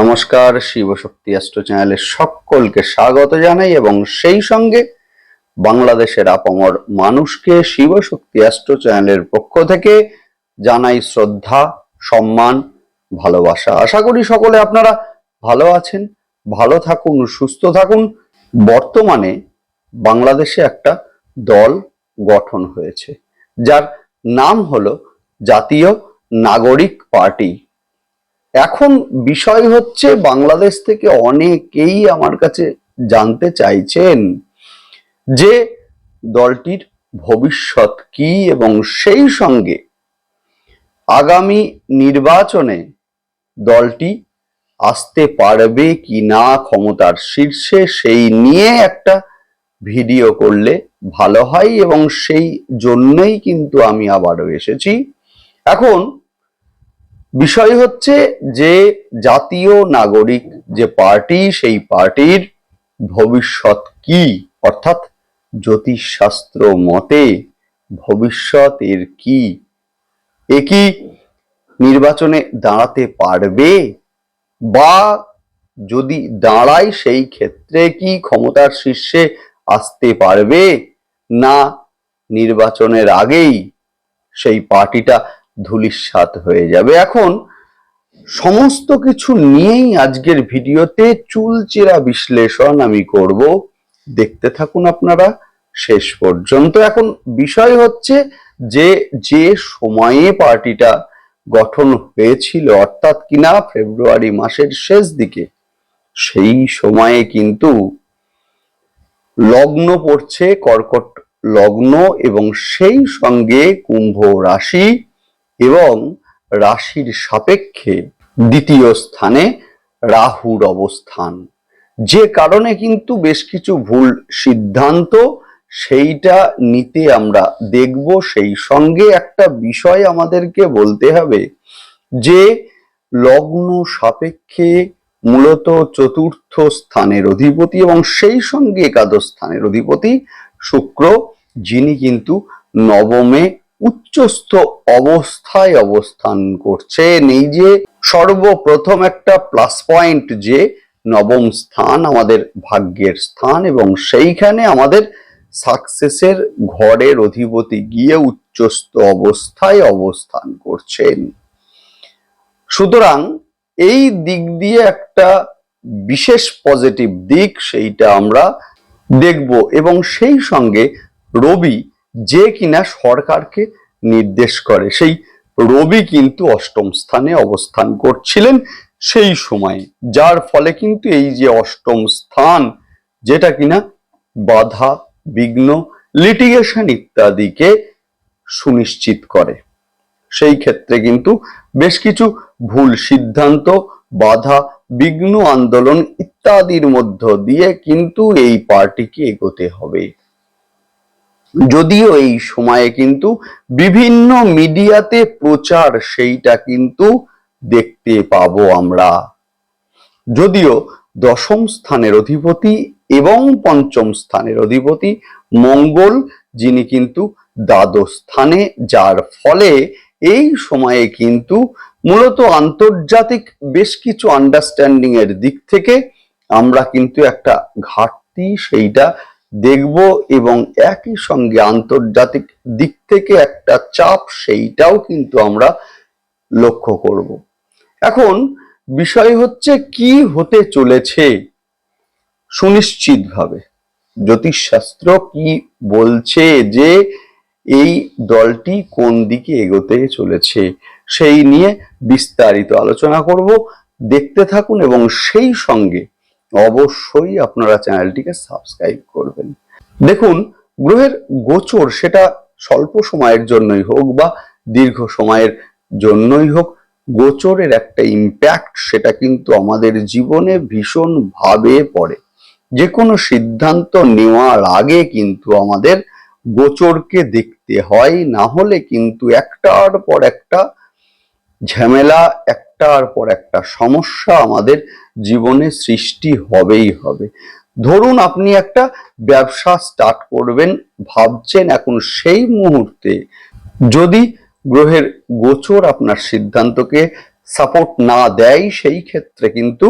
নমস্কার, শিবশক্তি অ্যাস্ট্রো চ্যানেলে সকলকে স্বাগত জানাই এবং সেই সঙ্গে বাংলাদেশের আপামর মানুষকে শিবশক্তি অ্যাস্ট্রো চ্যানেলের পক্ষ থেকে জানাই শ্রদ্ধা, সম্মান, ভালোবাসা। আশা করি সকলে আপনারা ভালো আছেন, ভালো থাকুন, সুস্থ থাকুন। বর্তমানে বাংলাদেশে একটা দল গঠন হয়েছে, যার নাম হলো জাতীয় নাগরিক পার্টি। এখন বিষয় হচ্ছে বাংলাদেশ থেকে অনেকেই আমার কাছে জানতে চাইছেন যে দলটির ভবিষ্যৎ কি এবং সেই সঙ্গে আগামী নির্বাচনে দলটি আসতে পারবে কি না ক্ষমতার শীর্ষে সেই নিয়ে একটা ভিডিও করলে ভালো হয় এবং সেই জন্যই কিন্তু আমি আবারও এসেছি। এখন বিষয় হচ্ছে যে জাতীয় নাগরিক যে পার্টি, সেই পার্টির ভবিষ্যৎ কি? অর্থাৎ জ্যোতিষশাস্ত্র মতে ভবিষ্যৎ এর কি? এ কি নির্বাচনে দাঁড়াতে পারবে? বা যদি দাঁড়ায়, সেই ক্ষেত্রে কি ক্ষমতার শীর্ষে আসতে পারবে? না, নির্বাচনের আগেই সেই পার্টিটা ধুলিস্বাত হয়ে যাবে। এখন সমস্ত কিছু নিয়েই আজকের ভিডিওতে চুলচেরা বিশ্লেষণ আমি করব। দেখতে থাকুন আপনারা শেষ পর্যন্ত। এখন বিষয় হচ্ছে যে যে সময়ে পার্টিটা গঠন হয়েছিল, অর্থাৎ কিনা ফেব্রুয়ারি মাসের শেষ দিকে, সেই সময়ে কিন্তু লগ্ন পড়ছে, কর্কট লগ্ন এবং সেই সঙ্গে কুম্ভ রাশি। এবং রাশির সাপেক্ষে দ্বিতীয় স্থানে রাহুর অবস্থান। যে কারণে কিন্তু বেশ কিছু ভুল সিদ্ধান্ত সেইটা নিতে আমরা দেখব। সেই সঙ্গে একটা বিষয় আমাদেরকে বলতে হবে যে, লগ্ন সাপেক্ষে মূলত চতুর্থ স্থানের অধিপতি এবং সেই সঙ্গে একাদশ স্থানের অধিপতি শুক্র, যিনি কিন্তু নবমে উচ্চস্থ অবস্থায় অবস্থান করছেন এই যে সর্বপ্রথম একটা প্লাস পয়েন্ট যে নবম স্থান আমাদের ভাগ্যের স্থান এবং সেইখানে আমাদের সাকসেসের ঘরের অধিপতি গিয়ে উচ্চস্থ অবস্থায় অবস্থান করছেন। সুতরাং এই দিক দিয়ে একটা বিশেষ পজিটিভ দিক সেইটা আমরা দেখব এবং সেই সঙ্গে রবি যে কিনা সরকারকে নির্দেশ করে। সেই রবি কিন্তু অষ্টম স্থানে অবস্থান করছিলেন সেই সময়ে। যার ফলে কিন্তু এই যে অষ্টম স্থান, যেটা কিনা বাধা, বিঘ্ন লিটিগেশন ইত্যাদিকে সুনিশ্চিত করে। সেই ক্ষেত্রে কিন্তু বেশ কিছু ভুল সিদ্ধান্ত, বাধা, বিঘ্ন, আন্দোলন ইত্যাদির মধ্য দিয়ে কিন্তু এই পার্টিকে এগোতে হবে। যদিও এই সময়ে কিন্তু বিভিন্ন মিডিয়াতে প্রচার সেইটা কিন্তু দেখতে পাবো আমরা। যদিও দশম স্থানের অধিপতি এবং পঞ্চম স্থানের অধিপতি মঙ্গল, যিনি কিন্তু দ্বাদশ স্থানে, যার ফলে এই সময়ে কিন্তু মূলত আন্তর্জাতিক বেশ কিছু আন্ডারস্ট্যান্ডিং এর দিক থেকে আমরা কিন্তু একটা ঘাটতি সেইটা দেখব এবং একই সঙ্গে আন্তর্জাতিক দিক থেকে একটা চাপ সেইটাও কিন্তু আমরা লক্ষ্য করব। এখন বিষয় হচ্ছে কি হতে চলেছে সুনিশ্চিতভাবে। জ্যোতিষশাস্ত্র কি বলছে যে এই দলটি কোন দিকে এগোতে চলেছে সেই নিয়ে বিস্তারিত আলোচনা করব। দেখতে থাকুন এবং সেই সঙ্গে অবশ্যই আপনারা চ্যানেলটিকে সাবস্ক্রাইব করবেন। দেখুন, গ্রহের গোচর সেটা স্বল্প সময়ের জন্যই হোক বা দীর্ঘ সময়ের জন্যই হোক, গোচরের একটা ইম্প্যাক্ট সেটা কিন্তু আমাদের জীবনে ভীষণ ভাবে পড়ে। যে কোনো সিদ্ধান্ত নেওয়ার আগে কিন্তু আমাদের গোচরকে দেখতে হয়, না হলে কিন্তু একটার পর একটা ঝামেলা একটার পর একটা, সমস্যা আমাদের জীবনে সৃষ্টি হবেই হবে। ধরুন আপনি একটা ব্যবসা স্টার্ট করবেন, ভাবছেন এখন সেই মুহূর্তে যদি গ্রহের গোচর আপনার সিদ্ধান্তকে সাপোর্ট না দেয়, সেই ক্ষেত্রে কিন্তু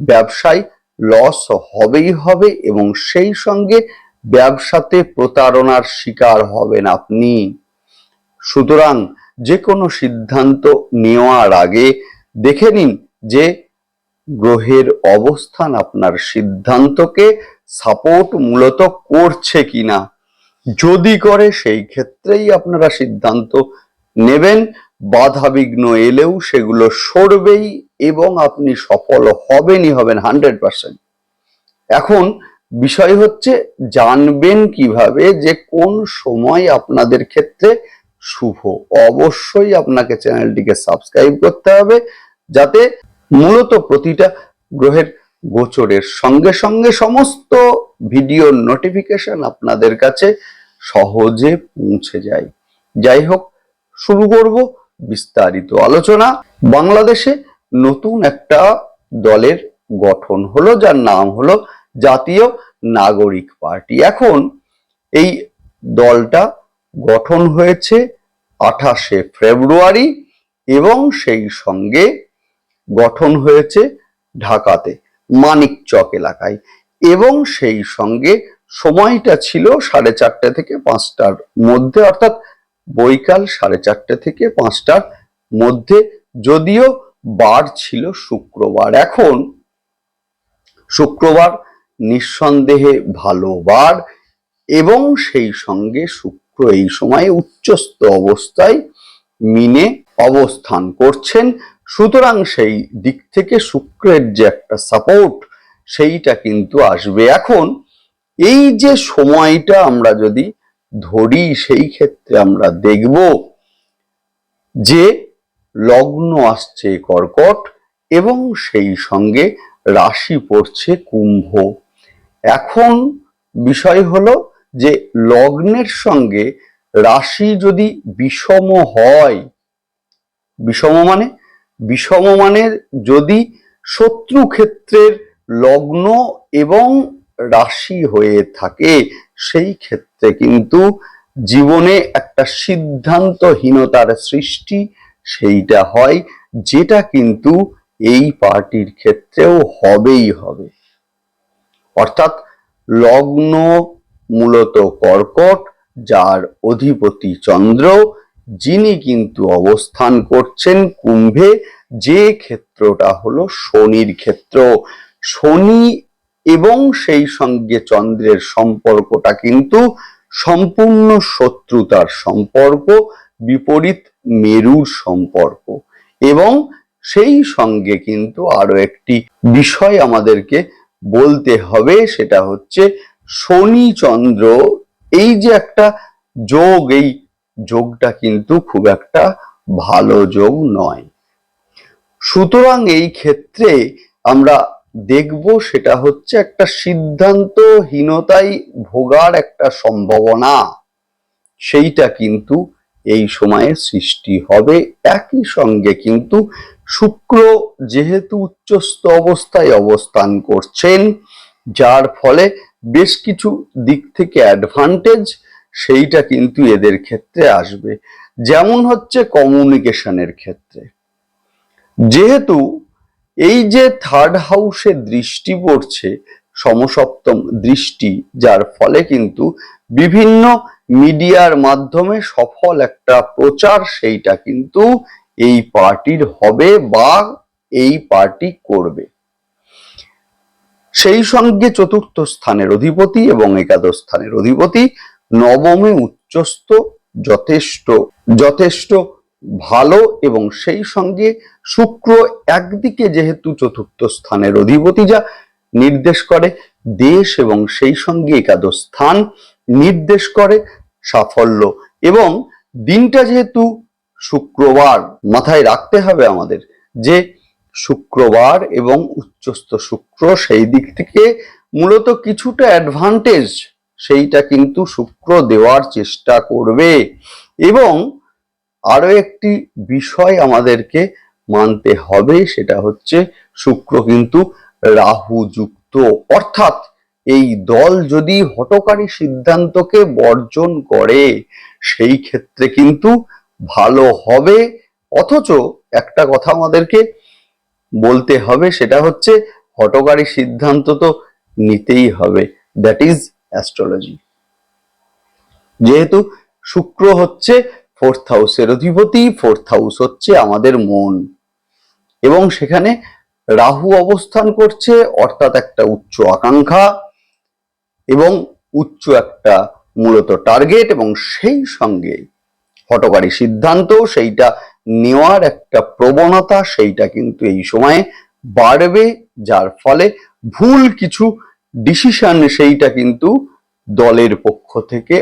ব্যবসায় লস হবেই হবে এবং সেই সঙ্গে ব্যবসাতে প্রতারণার শিকার হবেন আপনি। সুতরাং যে কোনো সিদ্ধান্ত নেওয়ার আগে দেখে নিন যে গ্রহের অবস্থান আপনার সিদ্ধান্তকে সাপোর্ট মূলত করছে কিনা। যদি করে, সেই ক্ষেত্রেই আপনারা সিদ্ধান্ত নেবেন। বাধা বিঘ্ন এলেও সেগুলো সরবেই এবং আপনি সফল হবেনই হবেন হান্ড্রেড পার্সেন্ট। এখন বিষয় হচ্ছে, জানবেন কীভাবে যে কোন সময় আপনাদের ক্ষেত্রে শুভ। অবশ্যই আপনাকে চ্যানেলটিকে সাবস্ক্রাইব করতে হবে, যাতে মূলত প্রতিটা গ্রহের গোচরের সঙ্গে সঙ্গে সমস্ত ভিডিওর নোটিফিকেশন আপনাদের কাছে সহজে পৌঁছে যায়। যাই হোক, শুরু করব বিস্তারিত আলোচনা। বাংলাদেশে নতুন একটা দলের গঠন হলো, যার নাম হলো জাতীয় নাগরিক পার্টি। এখন এই দলটা গঠন হয়েছে আঠাশে ফেব্রুয়ারি এবং সেই সঙ্গে গঠন হয়েছে ঢাকাতে, মানিকচক এলাকায়। এবং সেই সঙ্গে সময়টা ছিল সাড়ে চারটে থেকে পাঁচটার মধ্যে, অর্থাৎ বৈকাল সাড়ে চারটে থেকে পাঁচটার মধ্যে, যদিও বার ছিল শুক্রবার। এখন শুক্রবার নিঃসন্দেহে ভালো বার এবং সেই সঙ্গে শুক্র এই সময়ে উচ্চস্থ অবস্থায় মিনে অবস্থান করছেন। সুতরাং সেই দিক থেকে শুক্রের যে একটা সাপোর্ট সেইটা কিন্তু আসবে। এখন এই যে সময়টা আমরা যদি ধরি, সেই ক্ষেত্রে আমরা দেখব যে লগ্ন আসছে কর্কট এবং সেই সঙ্গে রাশি পড়ছে কুম্ভ। এখন বিষয় হলো যে লগ্নের সঙ্গে রাশি যদি বিষম হয়, বিষম মানে বিষম মানে যদি শত্রু ক্ষেত্রের লগ্ন এবং রাশি হয়ে থাকে, সেই ক্ষেত্রে কিন্তু জীবনে একটা সিদ্ধান্তহীনতার সৃষ্টি সেইটা হয়, যেটা কিন্তু এই পার্টির ক্ষেত্রেও হবেই হবে। অর্থাৎ লগ্ন মূলত কর্কট, যার অধিপতি চন্দ্র, যিনি কিন্তু অবস্থান করছেন কুম্ভে, যে ক্ষেত্রটা হলো শনির ক্ষেত্র। শনি এবং সেই সঙ্গে চন্দ্রের সম্পর্কটা কিন্তু সম্পূর্ণ শত্রুতার সম্পর্ক, বিপরীত মেরুর সম্পর্ক। এবং সেই সঙ্গে কিন্তু আরও একটি বিষয় আমাদেরকে বলতে হবে, সেটা হচ্ছে শনি চন্দ্র এই যে একটা যোগ, এই যোগটা কিন্তু খুব একটা ভালো যোগ নয়। সুতরাং এই ক্ষেত্রে আমরা দেখব সেটা হচ্ছে একটা সিদ্ধান্তহীনতায় ভোগার একটা সম্ভাবনা। সেইটা কিন্তু এই সময়ে সৃষ্টি হবে। একই সঙ্গে কিন্তু শুক্র যেহেতু উচ্চস্থ অবস্থায় অবস্থান করছেন, যার ফলে বেশ কিছু দিক থেকে অ্যাডভান্টেজ সেইটা কিন্তু এদের ক্ষেত্রে আসবে। যেমন হচ্ছে কমিউনিকেশনের ক্ষেত্রে। যেহেতু এই যে থার্ড হাউসে দৃষ্টি পড়ছে, সমসপ্তম দৃষ্টি, যার ফলে কিন্তু বিভিন্ন মিডিয়ার মাধ্যমে সফল একটা প্রচার সেইটা কিন্তু এই পার্টির হবে বা এই পার্টি করবে। সেই সঙ্গে চতুর্থ স্থানের অধিপতি এবং একাদশ স্থানের অধিপতি নবমে উচ্চস্থ যথেষ্ট যথেষ্ট ভালো এবং সেই সঙ্গে শুক্র একদিকে যেহেতু চতুর্থ স্থানের অধিপতি যা নির্দেশ করে দেশ এবং সেই সঙ্গে একাদশ স্থান নির্দেশ করে সাফল্য এবং দিনটা যেহেতু শুক্রবার মাথায় রাখতে হবে আমাদের যে শুক্রবার এবং উচ্চস্থ শুক্র সেই দিক থেকে মূলত কিছুটা অ্যাডভান্টেজ সেইটা কিন্তু শুক্র দেওয়ার চেষ্টা করবে। এবং আরও একটি বিষয় আমাদেরকে মানতে হবে, সেটা হচ্ছে শুক্র কিন্তু রাহু যুক্ত অর্থাৎ এই দল যদি হটকারী সিদ্ধান্তকে বর্জন করে, সেই ক্ষেত্রে কিন্তু ভালো হবে। অথচ একটা কথা আমাদেরকে বলতে হবে, সেটা হচ্ছে হটকারী সিদ্ধান্ত তো নিতেই হবে। দ্যাট ইজ অ্যাস্ট্রোলজি যেহেতু শুক্র হচ্ছে ফোর্থ হাউসের অধিপতি ফোর্থ হাউস হচ্ছে আমাদের মন। এবং সেখানে রাহু অবস্থান করছে, অর্থাৎ একটা উচ্চ আকাঙ্ক্ষা এবং উচ্চ একটা মূলত টার্গেট এবং সেই সঙ্গে হটকারী সিদ্ধান্ত, সেইটা নেওয়ার একটা প্রবণতা সেইটা কিন্তু এই সময়ে বাড়বে, যার ফলে ভুল কিছু ডিসিশন সেইটা কিন্তু দলের পক্ষ থেকে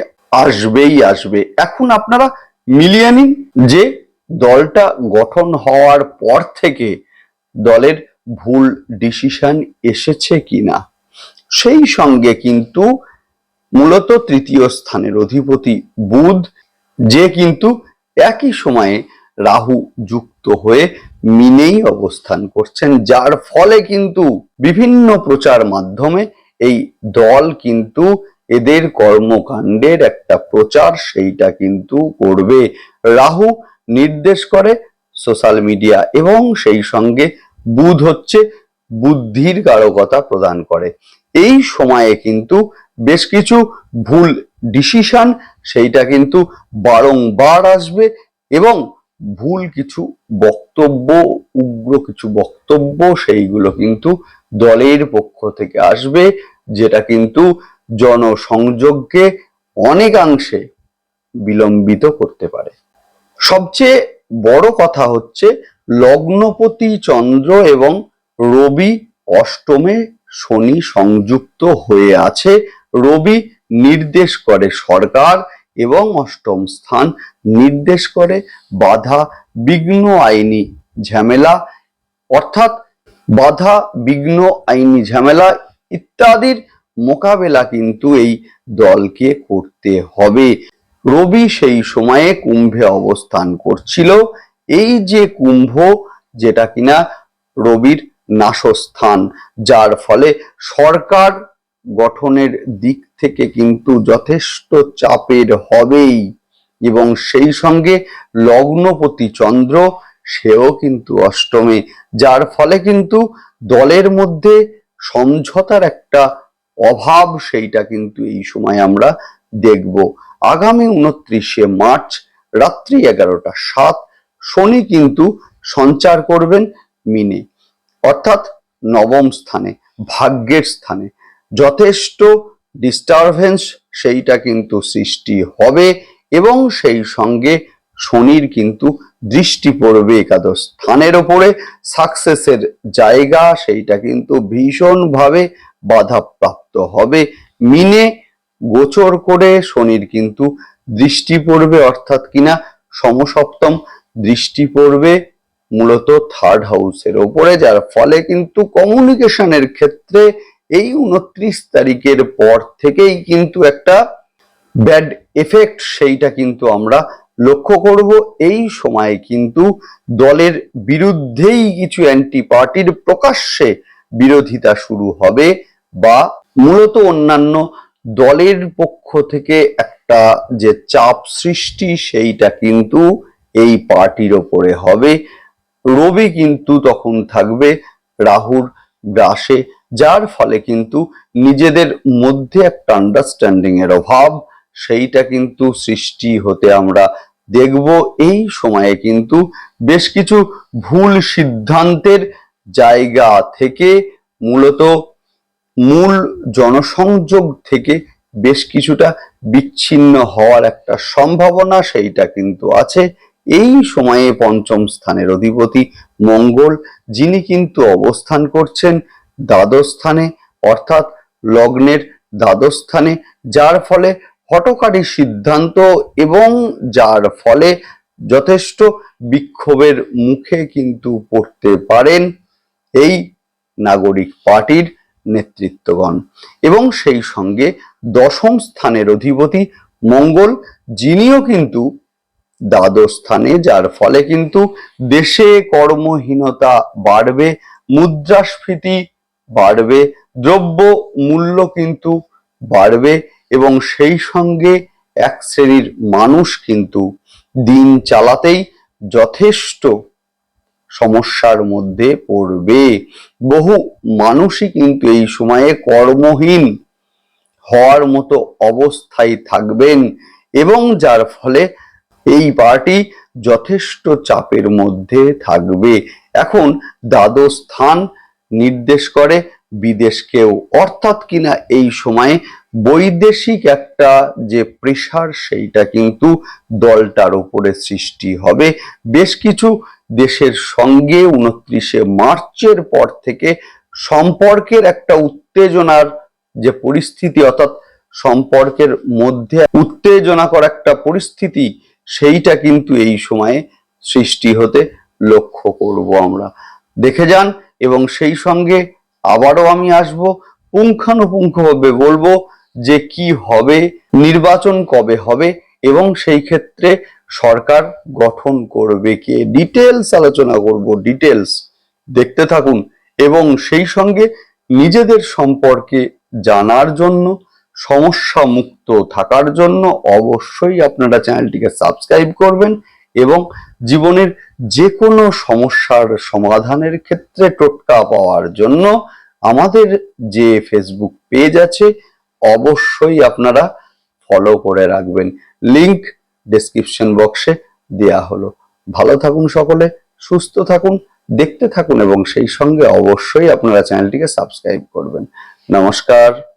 আসবেই আসবে। এখন আপনারা মিলিয়ে নিন যে দলটা গঠন হওয়ার পর থেকে দলের ভুল ডিসিশন এসেছে কিনা। সেই সঙ্গে কিন্তু মূলত তৃতীয় স্থানের অধিপতি বুধ, যে কিন্তু একই সময়ে রাহু যুক্ত হয়ে মিনেই অবস্থান করছেন, যার ফলে কিন্তু বিভিন্ন প্রচার মাধ্যমে এই দল কিন্তু এদের কর্মকাণ্ডের একটা প্রচার সেইটা কিন্তু করবে। রাহু নির্দেশ করে সোশ্যাল মিডিয়া এবং সেই সঙ্গে বুধ হচ্ছে বুদ্ধির কারকতা প্রদান করে। এই সময়ে কিন্তু বেশ কিছু ভুল ডিসিশন সেইটা কিন্তু বারংবার আসবে এবং ভুল কিছু বক্তব্য, উগ্র কিছু বক্তব্য, সেইগুলো কিন্তু দলের পক্ষ থেকে আসবে, যেটা কিন্তু জনসংযোগকে অনেকাংশে বিলম্বিত করতে পারে। সবচেয়ে বড় কথা হচ্ছে, লগ্নপতি চন্দ্র এবং রবি অষ্টমে শনি সংযুক্ত হয়ে আছে। রবি নির্দেশ করে সরকার এবং অষ্টম স্থান নির্দেশ করে, বাধা, বিঘ্ন আইনি ঝামেলা, অর্থাৎ বাধা, বিঘ্ন আইনি ঝামেলা ইত্যাদির মোকাবেলা কিন্তু এই দলকে করতে হবে। রবি সেই সময়ে কুম্ভে অবস্থান করছিল। এই যে কুম্ভ, যেটা কিনা রবির নাশস্থান, যার ফলে সরকার গঠনের দিক থেকে কিন্তু যথেষ্ট চাপের হবেই। এবং সেই সঙ্গে লগ্নপতি চন্দ্র, সেও কিন্তু অষ্টমে, যার ফলে কিন্তু দলের মধ্যে সমঝোতার একটা অভাব সেইটা কিন্তু এই সময় আমরা দেখব। আগামী উনত্রিশে মার্চ, রাত্রি এগারোটা সাত, শনি কিন্তু সঞ্চার করবেন মিনে, অর্থাৎ নবম স্থানে, ভাগ্যের স্থানে। যথেষ্ট ডিস্টারবেন্স সেইটা কিন্তু সৃষ্টি হবে এবং সেই সঙ্গে শনির কিন্তু দৃষ্টি পড়বে একাদশ স্থানের ওপরে। সাকসেসের জায়গা সেইটা কিন্তু ভীষণভাবে বাধাপ্রাপ্ত হবে। মিনে গোচর করে শনির কিন্তু দৃষ্টি পড়বে অর্থাৎ কিনা সমসপ্তম দৃষ্টি পড়বে মূলত থার্ড হাউসের ওপরে, যার ফলে কিন্তু কমিউনিকেশনের ক্ষেত্রে এই উনত্রিশ তারিখের পর থেকেই কিন্তু একটা ব্যাড এফেক্ট সেইটা কিন্তু আমরা লক্ষ্য করব। এই সময়ে কিন্তু দলের বিরুদ্ধেই কিছু অ্যান্টি পার্টির প্রকাশ্যে বিরোধিতা শুরু হবে বা মূলত অন্যান্য দলের পক্ষ থেকে একটা যে চাপ সৃষ্টি সেইটা কিন্তু এই পার্টির ওপরে হবে। রবি কিন্তু তখন থাকবে রাহুর গ্রাসে, যার ফলে কিন্তু নিজেদের মধ্যে একটা আন্ডারস্ট্যান্ডিং এর অভাব সেইটা কিন্তু সৃষ্টি হতে আমরা দেখব। এই সময়ে কিন্তু বেশ কিছু ভুল সিদ্ধান্তের জায়গা থেকে, মূলত মূল জনসংযোগ থেকে বেশ কিছুটা বিচ্ছিন্ন হওয়ার একটা সম্ভাবনা সেইটা কিন্তু আছে। এই সময়ে পঞ্চম স্থানের অধিপতি মঙ্গল, যিনি কিন্তু অবস্থান করছেন দ্বাদশ স্থানে, অর্থাৎ লগ্নের দ্বাদশ স্থানে, যার ফলে হটকারী সিদ্ধান্ত এবং যার ফলে যথেষ্ট বিক্ষোভের মুখে কিন্তু পড়তে পারেন এই নাগরিক পার্টির নেতৃত্বগণ। এবং সেই সঙ্গে দশম স্থানের অধিপতি মঙ্গল, যিনিও কিন্তু দ্বাদশ স্থানে, যার ফলে কিন্তু দেশে কর্মহীনতা বাড়বে, মুদ্রাস্ফীতি বাড়বে দ্রব্য মূল্য কিন্তু বাড়বে এবং সেই সঙ্গে এক শ্রেণির মানুষ কিন্তু দিন চালাতেই যথেষ্ট সমস্যার মধ্যে পড়বে। বহু মানুষই কিন্তু এই সময়ে কর্মহীন হওয়ার মতো অবস্থায় থাকবেন এবং যার ফলে এই পার্টি যথেষ্ট চাপের মধ্যে থাকবে। এখন দ্বাদশ স্থান নির্দেশ করে বিদেশকেও। অর্থাৎ কিনা এই সময়ে বৈদেশিক একটা যে প্রেশার, সেইটা কিন্তু দলটার উপরে সৃষ্টি হবে। বেশ কিছু দেশের সঙ্গে উনত্রিশে মার্চের পর থেকে সম্পর্কের একটা উত্তেজনার যে পরিস্থিতি, অর্থাৎ সম্পর্কের মধ্যে উত্তেজনাকর একটা পরিস্থিতি, সেইটা কিন্তু এই সময়ে সৃষ্টি হতে লক্ষ্য করব আমরা। দেখে যান, এবং সেই সঙ্গে আবারও আমি আসব, পুঙ্খানুপুঙ্খভাবে বলব যে কি হবে, নির্বাচন কবে হবে এবং সেই ক্ষেত্রে সরকার গঠন করবে কে? ডিটেলস আলোচনা করব ডিটেলস দেখতে থাকুন এবং সেই সঙ্গে নিজেদের সম্পর্কে জানার জন্য, সমস্যা মুক্ত থাকার জন্য অবশ্যই আপনারা চ্যানেলটিকে সাবস্ক্রাইব করবেন এবং জীবনের যে কোনো সমস্যার সমাধানের ক্ষেত্রে টোটকা পাওয়ার জন্য আমাদের যে ফেসবুক পেজ আছে অবশ্যই আপনারা ফলো করে রাখবেন। লিংক ডেসক্রিপশন বক্সে দেয়া হলো। ভালো থাকুন সকলে, সুস্থ থাকুন, দেখতে থাকুন এবং সেই সঙ্গে অবশ্যই আপনারা চ্যানেলটিকে সাবস্ক্রাইব করবেন। নমস্কার।